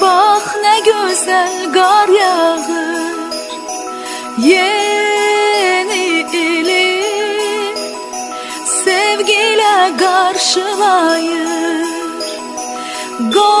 Bak ne güzel gar yağır. Yeni ilim sevgiyle karşılayır. Gar